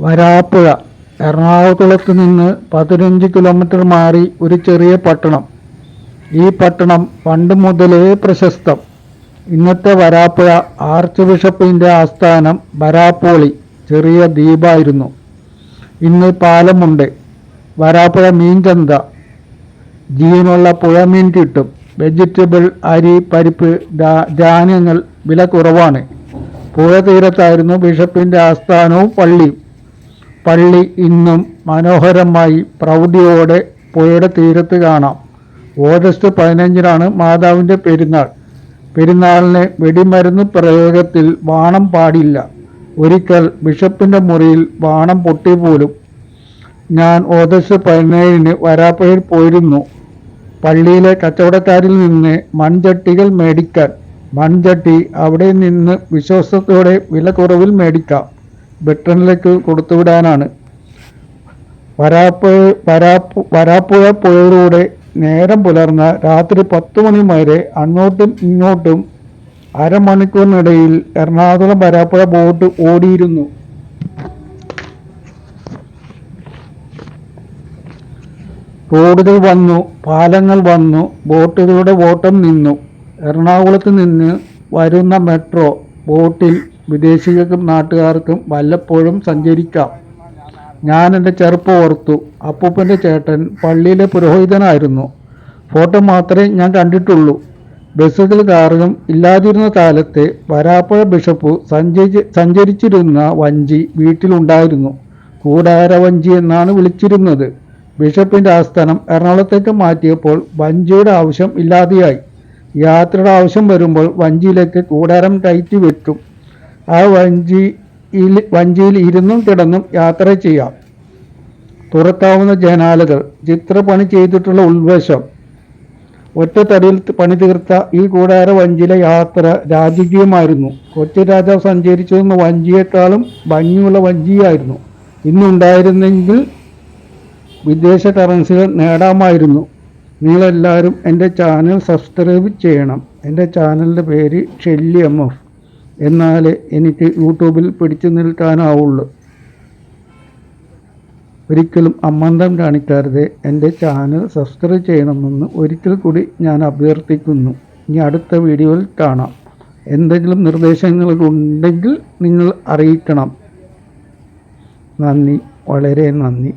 വരാപ്പുഴ. എറണാകുളത്ത് നിന്ന് പതിനഞ്ച് കിലോമീറ്റർ മാറി ഒരു ചെറിയ പട്ടണം. ഈ പട്ടണം പണ്ട് മുതലേ പ്രശസ്തം. ഇന്നത്തെ വരാപ്പുഴ ആർച്ച് ബിഷപ്പിന്റെ ആസ്ഥാനം വരാപ്പോളി ചെറിയ ദ്വീപായിരുന്നു. ഇന്ന് പാലമുണ്ട് വരാപ്പുഴ മീൻചന്ത ജീവനുള്ള പുഴമീൻ കിട്ടും. വെജിറ്റബിൾ അരി പരിപ്പ് ധാന്യങ്ങൾ വില കുറവാണ്. പുഴ തീരത്തായിരുന്നു ബിഷപ്പിന്റെ ആസ്ഥാനവും പള്ളിയും. പള്ളി ഇന്നും മനോഹരമായി പ്രൗഢിയോടെ പുഴയുടെ തീരത്ത് കാണാം. ഓഗസ്റ്റ് പതിനഞ്ചിനാണ് മാതാവിന്റെ പെരുന്നാൾ. പെരുന്നാളിന് വെടിമരുന്ന് പ്രയോഗത്തിൽ വാണം പാടില്ല. ഒരിക്കൽ ബിഷപ്പിന്റെ മുറിയിൽ വാണം പൊട്ടി പോലും. ഞാൻ ഓഗസ്റ്റ് പതിനേഴിന് വരാപ്പയിൽ പോയിരുന്നു. പള്ളിയിലെ കച്ചവടക്കാരിൽ നിന്ന് മൺചട്ടികൾ മേടിക്കാൻ. മൺചട്ടി അവിടെ നിന്ന് വിശ്വാസത്തോടെ വില കുറവിൽ മേടിക്കാം. ബ്രിട്ടനിലേക്ക് കൊടുത്തുവിടാനാണ്. വരാപ്പുഴ വരാപ്പു വരാപ്പുഴ പുഴയിലൂടെ നേരം പുലർന്ന രാത്രി പത്ത് മണി വരെ അങ്ങോട്ടും ഇങ്ങോട്ടും അരമണിക്കൂറിനിടയിൽ എറണാകുളം വരാപ്പുഴ ബോട്ട് ഓടിയിരുന്നു. റോഡുകൾ വന്നു പാലങ്ങൾ വന്നു ബോട്ടുകളുടെ ഓട്ടം നിന്നു. എറണാകുളത്ത് നിന്ന് വരുന്ന മെട്രോ ബോട്ടിൽ വിദേശികൾക്കും നാട്ടുകാർക്കും വല്ലപ്പോഴും സഞ്ചരിക്കാം. ഞാൻ എന്റെ ചെറുപ്പം ഓർത്തു. അപ്പൂപ്പന്റെ ചേട്ടൻ പള്ളിയിലെ പുരോഹിതനായിരുന്നു. ഫോട്ടോ മാത്രമേ ഞാൻ കണ്ടിട്ടുള്ളൂ. ബസ്സുകൾ കാറും ഇല്ലാതിരുന്ന കാലത്ത് വരാപ്പുഴ ബിഷപ്പ് സഞ്ചരി സഞ്ചരിച്ചിരുന്ന വഞ്ചി വീട്ടിലുണ്ടായിരുന്നു. കൂടാര വഞ്ചി എന്നാണ് വിളിച്ചിരുന്നത്. ബിഷപ്പിന്റെ ആസ്ഥാനം എറണാകുളത്തേക്ക് മാറ്റിയപ്പോൾ വഞ്ചിയുടെ ആവശ്യം ഇല്ലാതെയായി. യാത്രയുടെ ആവശ്യം വരുമ്പോൾ വഞ്ചിയിലേക്ക് കൂടാരം കയറ്റി വെക്കും. ആ വഞ്ചിയിൽ വഞ്ചിയിൽ ഇരുന്നും കിടന്നും യാത്ര ചെയ്യാം. തുറക്കാവുന്ന ജനാലകൾ ചിത്രപ്പണി ചെയ്തിട്ടുള്ള ഉൾവശം. ഒറ്റത്തടിയിൽ പണി തീർത്ത ഈ കൂടാര വഞ്ചിയിലെ യാത്ര രാജകീയമായിരുന്നു. കൊച്ചി രാജാവ് സഞ്ചരിച്ചിരുന്ന വഞ്ചിയേക്കാളും ഭംഗിയുള്ള വഞ്ചിയായിരുന്നു. ഇന്നുണ്ടായിരുന്നെങ്കിൽ വിദേശ കറൻസികൾ നേടാമായിരുന്നു. നിങ്ങളെല്ലാവരും എന്റെ ചാനൽ സബ്സ്ക്രൈബ് ചെയ്യണം. എന്റെ ചാനലിന്റെ പേര് ഷെല്ലി എം എഫ് എന്നാലേ എനിക്ക് യൂട്യൂബിൽ പിടിച്ചു നിൽക്കാനാവുള്ളൂ. ഒരിക്കലും അമ്മന്തം കാണിക്കാതെ എന്റെ ചാനൽ സബ്സ്ക്രൈബ് ചെയ്യണമെന്ന് ഒരിക്കൽ കൂടി ഞാൻ അഭ്യർത്ഥിക്കുന്നു. ഇനി അടുത്ത വീഡിയോയിൽ കാണാം. എന്തെങ്കിലും നിർദ്ദേശങ്ങളുണ്ടെങ്കിൽ നിങ്ങൾ അറിയിക്കണം. നന്ദി. വളരെ നന്ദി.